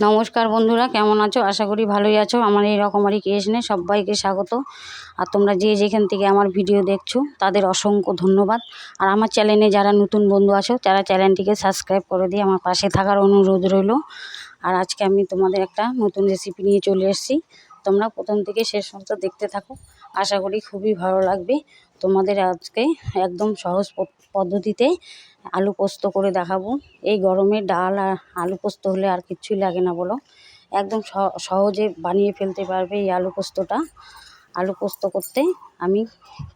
নমস্কার বন্ধুরা, কেমন আছো? আশা করি ভালোই আছো। আমার এই রকমারি ক্রিয়েশনে সবাইকে স্বাগত। আর তোমরা যে যেখান থেকে আমার ভিডিও দেখছ, তাদের অসংখ্য ধন্যবাদ। আর আমার চ্যানেলে যারা নতুন বন্ধু আছো, তারা চ্যানেলটিকে সাবস্ক্রাইব করে দিয়ে আমার পাশে থাকার অনুরোধ রইল। আর আজকে আমি তোমাদের একটা নতুন রেসিপি নিয়ে চলে এসেছি। তোমরা প্রথম থেকে শেষ পর্যন্ত দেখতে থাকো। আশা করি খুবই ভালো লাগবে। তোমাদের আজকে একদম সহজ পদ্ধতিতে আলু পোস্ত করে দেখাবো। এই গরমে ডাল আর আলু পোস্ত হলে আর কিচ্ছুই লাগে না বলো। একদম সহজে বানিয়ে ফেলতে পারবে এই আলু পোস্তটা। আলু পোস্ত করতে আমি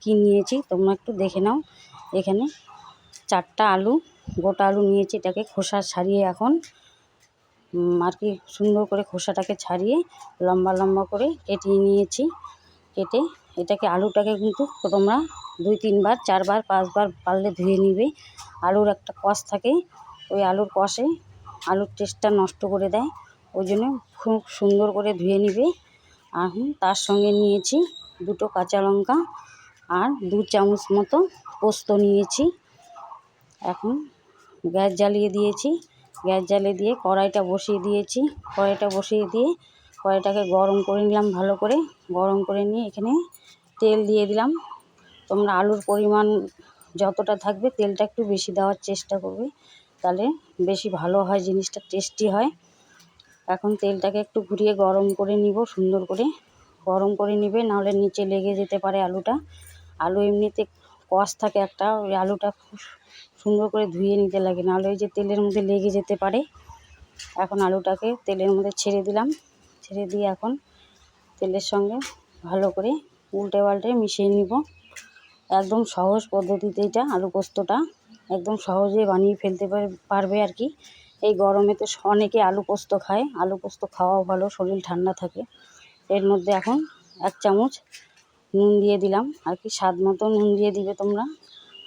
কি নিয়েছি তোমরা একটু দেখে নাও। এখানে চারটা আলু, গোটা আলু নিয়েছি এটাকে খোসা ছাড়িয়ে এখন আর কি সুন্দর করে খোসাটাকে ছাড়িয়ে লম্বা লম্বা করে কেটে নিয়েছি। কেটে এটাকে আলুটাকে কিন্তু তোমরা দুই তিনবার, চারবার, পাঁচবার পারলে ধুয়ে নিবে। আলুর একটা কষ থাকে, ওই আলুর কষে আলুর টেস্টটা নষ্ট করে দেয়। ওই জন্য খুব সুন্দর করে ধুয়ে নিবে। এখন তার সঙ্গে নিয়েছি দুটো কাঁচা লঙ্কা আর দু চামচ মতো পোস্ত নিয়েছি। এখন গ্যাস জ্বালিয়ে দিয়েছি। গ্যাস জ্বালিয়ে দিয়ে কড়াইটা বসিয়ে দিয়েছি। কড়াইটা বসিয়ে দিয়ে কড়াইটাকে গরম করে নিলাম ভালো করে। গরম করে নিয়ে এখানে তেল দিয়ে দিলাম। তোমরা আলুর পরিমাণ যতটা থাকবে তেলটা একটু বেশি দেওয়ার চেষ্টা করবে, তাহলে বেশি ভালো হয়, জিনিসটা টেস্টি হয়। এখন তেলটাকে একটু ঘুরিয়ে গরম করে নিব, সুন্দর করে। গরম করে নিবে, নাহলে নিচে লেগে যেতে পারে আলুটা। আলু এমনিতে কষ থাকে একটা, ওই আলুটা খুব সুন্দর করে ধুয়ে নিতে লাগে, নাহলে ওই যে তেলের মধ্যে লেগে যেতে পারে। এখন আলুটাকে তেলের মধ্যে ছেড়ে দিলাম। ছেড়ে দিয়ে এখন তেলের সঙ্গে ভালো করে উল্টে পাল্টে মিশিয়ে নিব। একদম সহজ পদ্ধতিতে এটা আলু পোস্তটা একদম সহজে বানিয়ে ফেলতে পারবে আর কি। এই গরমে তো অনেকে আলু পোস্ত খায়। আলু পোস্ত খাওয়াও ভালো, শরীর ঠান্ডা থাকে। এর মধ্যে এখন এক চামচ নুন দিয়ে দিলাম। আর কি স্বাদ মতো নুন দিয়ে দিবে তোমরা।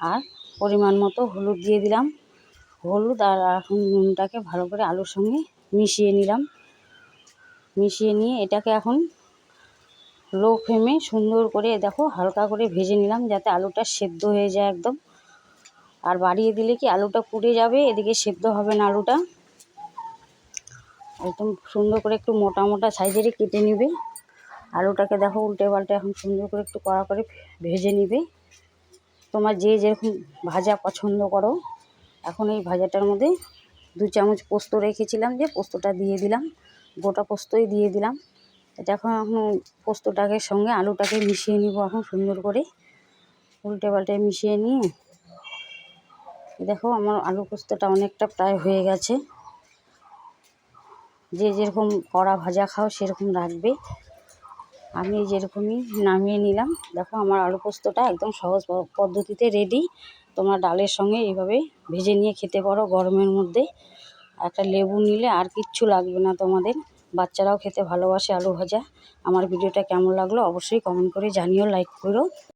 আর পরিমাণ মতো হলুদ দিয়ে দিলাম। হলুদ আর এখন নুনটাকে ভালো করে আলুর সঙ্গে মিশিয়ে নিলাম। মিশিয়ে নিয়ে এটাকে এখন লো ফ্লেমে সুন্দর করে, দেখো, হালকা করে ভেজে নিলাম যাতে আলুটা সেদ্ধ হয়ে যায় একদম। আর বাড়িয়ে দিলে কি আলুটা পুড়ে যাবে, এদিকে সেদ্ধ হবে না আলুটা। একদম সুন্দর করে একটু মোটা মোটা সাইজেরই কেটে নেবে। আলুটাকে দেখো, উল্টে পাল্টে এখন সুন্দর করে একটু কড়া করে ভেজে নিবে। তোমার যে যেরকম ভাজা পছন্দ করো। এখন এই ভাজাটার মধ্যে দু চামচ পোস্ত রেখেছিলাম যে, পোস্তটা দিয়ে দিলাম। গোটা পোস্তই দিয়ে দিলাম। এটা এখন এখন পোস্তটাকে সঙ্গে আলুটাকে মিশিয়ে নিব এখন সুন্দর করে। উল্টে পাল্টে মিশিয়ে নিয়ে। দেখো আমার আলু পোস্তটা অনেকটা প্রায় হয়ে গেছে। যে যেরকম কড়া ভাজা খাও সেরকম রাখবে। আমি যেরকমই নামিয়ে নিলাম। দেখো আমার আলু পোস্তটা একদম সহজ পদ্ধতিতে রেডি তোমরা ডালের সঙ্গে এইভাবে ভেজে নিয়ে খেতে পারো গরমের মধ্যে। একটা লেবু নিলে আর কিচ্ছু লাগবে না তোমাদের। বাচ্চারাও খেতে ভালোবাসে আলু ভাজা। আমার ভিডিওটা কেমন লাগল অবশ্যই কমেন্ট করে জানিও লাইক করো।